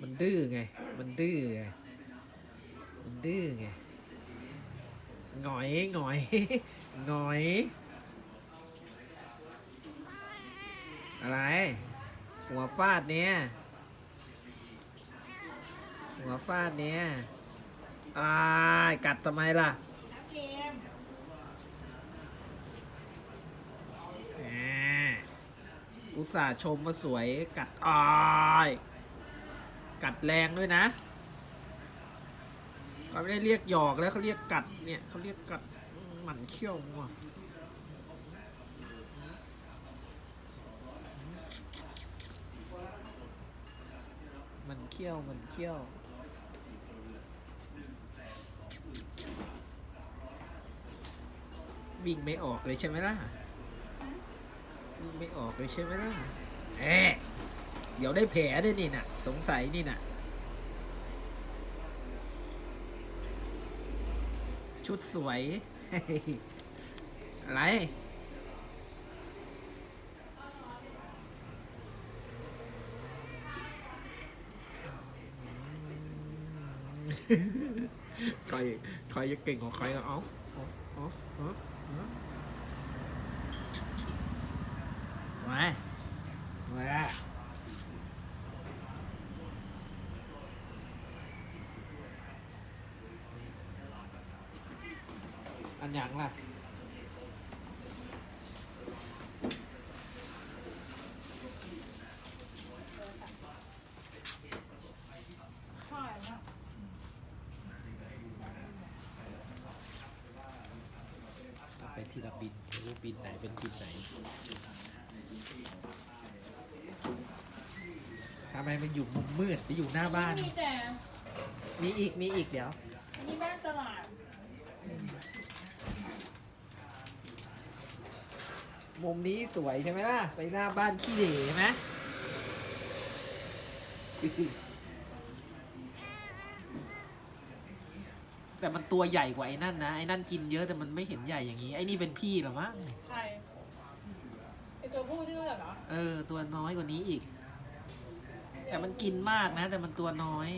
มันดื้อไง มันดื้อไง มันดื้อไงหงอยหงอยหงอย อะไร หัวฟาดเนี่ย หัวฟาดเนี่ยอายกัดทำไมล่ะอุตส่าห์ชมมาสวยกัดอาย กัดแรงด้วยนะเขาไม่ได้เรียกหยอกแล้วเขาเรียกกัดเนี่ยเขาเรียกกัดหมันเขี้ยวว่ะมันเขี้ยวมันเขี้ยววิ่งไม่ออกเลยใช่ไหมล่ะวิ่งไม่ออกเลยใช่ไหมล่ะแอะ เดี๋ยวได้แผลด้นี่น่ะ สงสัยนี่น่ะ ชุดสวย อะไรใครใครจะเก่งของใครก็เอาเอาเอาเอาเอามามา อันหยังล่ะใช่แล้วเอาไปทีละบินไม่รู้บินไหนเป็นบินไหนทำไมมันอยู่มุมมืดไปอยู่หน้าบ้าน มีแต่มีอีกมีอีกเดี๋ยว อันนี้บ้านตลาดมุ มนี้สวยใช่ไหมล่ะ ไปหน้าบ้านขี้เหร่ใช่ไหมแต่มันตัวใหญ่กว่าไอ้นั่นนะ ไอ้นั่นกินเยอะแต่มันไม่เห็นใหญ่อย่างนี้ ไอ้นี่เป็นพี่เหรอมั้งใครไอตัวผู้ที่รู้จักเหรอ เออ ตัวน้อยกว่านี้อีก แต่มันกินมากนะ แต่มันตัวน้อย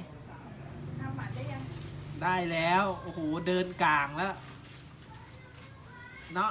ทำหมันได้ยัง ได้แล้ว โอ้โห เดินกลางแล้ว เนาะ